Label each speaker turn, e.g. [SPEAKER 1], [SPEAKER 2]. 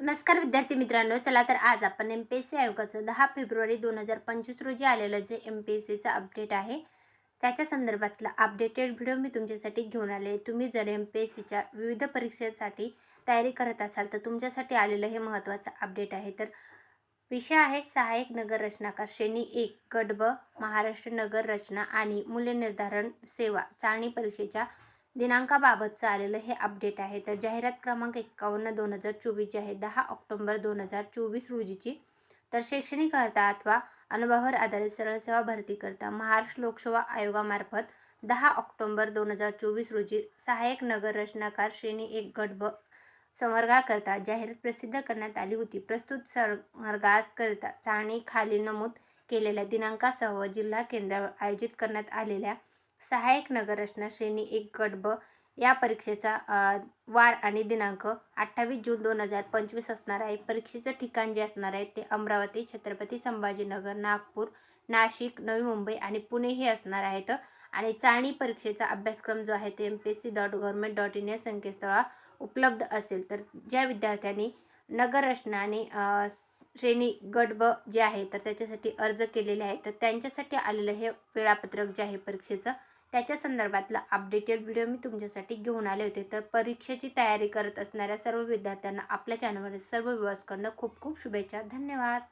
[SPEAKER 1] नमस्कार विद्यार्थी मित्रांनो चला तर आज आपण एम पी एस सी आयोगाचं दहा फेब्रुवारी दोन हजार पंचवीस रोजी आलेलं जे एम पी एस सीचं अपडेट आहे त्याच्या संदर्भातला अपडेटेड व्हिडिओ मी तुमच्यासाठी घेऊन आले. तुम्ही जर एम पी एस सीच्या विविध परीक्षेसाठी तयारी करत असाल तर तुमच्यासाठी आलेलं हे महत्त्वाचं अपडेट आहे. तर विषय आहे सहाय्यक नगर रचनाकार श्रेणी एक गट ब महाराष्ट्र नगर रचना आणि मूल्यनिर्धारण सेवा चाळणी परीक्षेच्या दिनांकाबाबतचं आलेलं हे अपडेट आहे. तर जाहिरात क्रमांक एक्कावन्न दोन हजार चोवीस आहे दहा ऑक्टोंबर दोन हजार चोवीस रोजीची. तर शैक्षणिक अर्हता अथवा अनुभवावर आधारित सरळ सेवा भरती करता महाराष्ट्र लोकसेवा आयोगामार्फत दहा ऑक्टोंबर दोन हजार चोवीस रोजी सहाय्यक नगर रचनाकार श्रेणी एक गट ब संवर्गाकरता जाहिरात प्रसिद्ध करण्यात आली होती. प्रस्तुत संवर्गाकरिता चाणी खाली नमूद केलेल्या दिनांकासह जिल्हा केंद्रावर आयोजित करण्यात आलेल्या सहाय्यक नगर रचना श्रेणी एक गट ब या परीक्षेचा वार आणि दिनांक अठ्ठावीस जून दोन हजार पंचवीस असणार आहे. परीक्षेचं ठिकाण जे असणार आहे ते अमरावती छत्रपती संभाजीनगर नागपूर नाशिक नवी मुंबई आणि पुणे हे असणार आहेत. आणि चाळणी परीक्षेचा अभ्यासक्रम जो आहे तो M P S C dot government dot in या संकेतस्थळावर उपलब्ध असेल. तर ज्या विद्यार्थ्यांनी नगर रचना आणि श्रेणी गट ब जे आहे तर त्याच्यासाठी अर्ज केलेले आहे तर त्यांच्यासाठी आलेलं हे वेळापत्रक जे आहे परीक्षेचं त्याच्या संदर्भातला अपडेटेड व्हिडिओ मी तुमच्यासाठी घेऊन आले होते. तर परीक्षेची तयारी करत असणाऱ्या सर्व विद्यार्थ्यांना आपल्या चॅनलवर सर्व विवासकडनं खूप खूप शुभेच्छा. धन्यवाद!